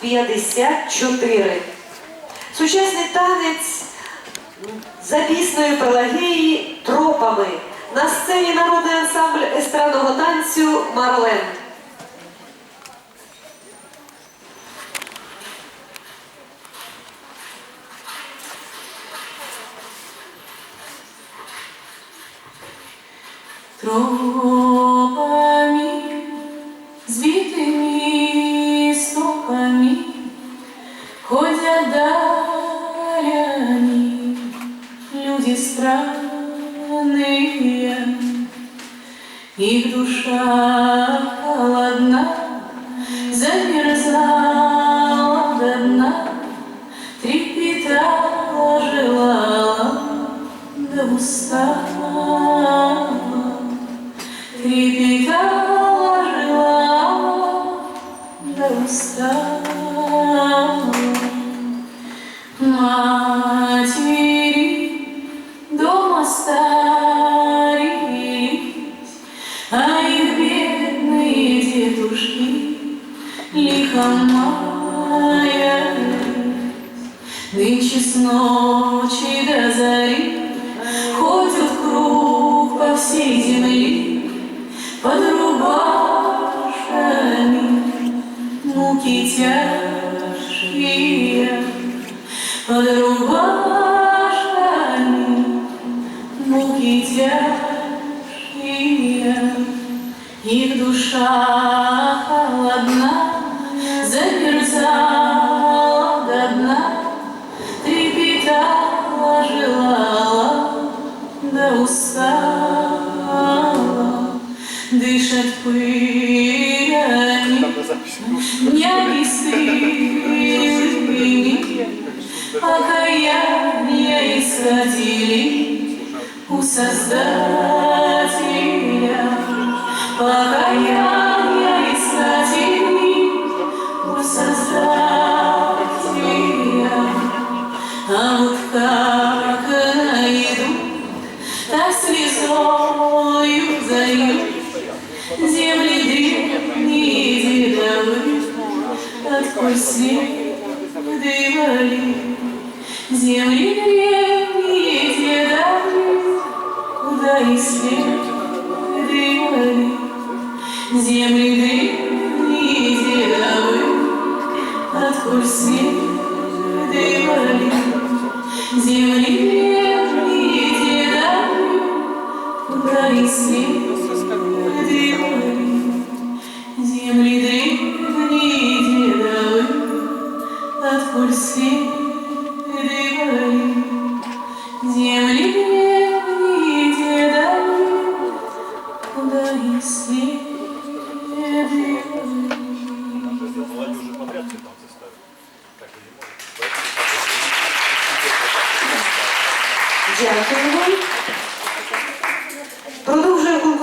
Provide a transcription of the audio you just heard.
54. Сучасний танець за піснею тропами. На сцені народний ансамбль естрадного танцю Марлен. Тропами, Ходят дарями люди странные, Их душа холодна, замерзала до дна, Трепетала, желала, да устала. Трепетала, желала, да устала. Матери дома старились, А их бедные дедушки лихо маялись. Нынче с ночи до Ходят круг по всей земле Под рубашами муки тяжкие Под рубашами муки тяжкие Их душа холодна Замерзала до дна Трепетала, желала, да устала. Дышат пылями, няги сырыми Исходили у Создателя. Покаяние исходили у Создателя. А вот как найду, так слезою Земли древние дедовы, Отколь следовали Земли древние Куда и следовали Земли древние дедовы, Отколь следовали Земли древние дедовы, Куда и следовали Земли древние дедовы, Отколь следовали Земли древние Дякуємо. Продовжуємо.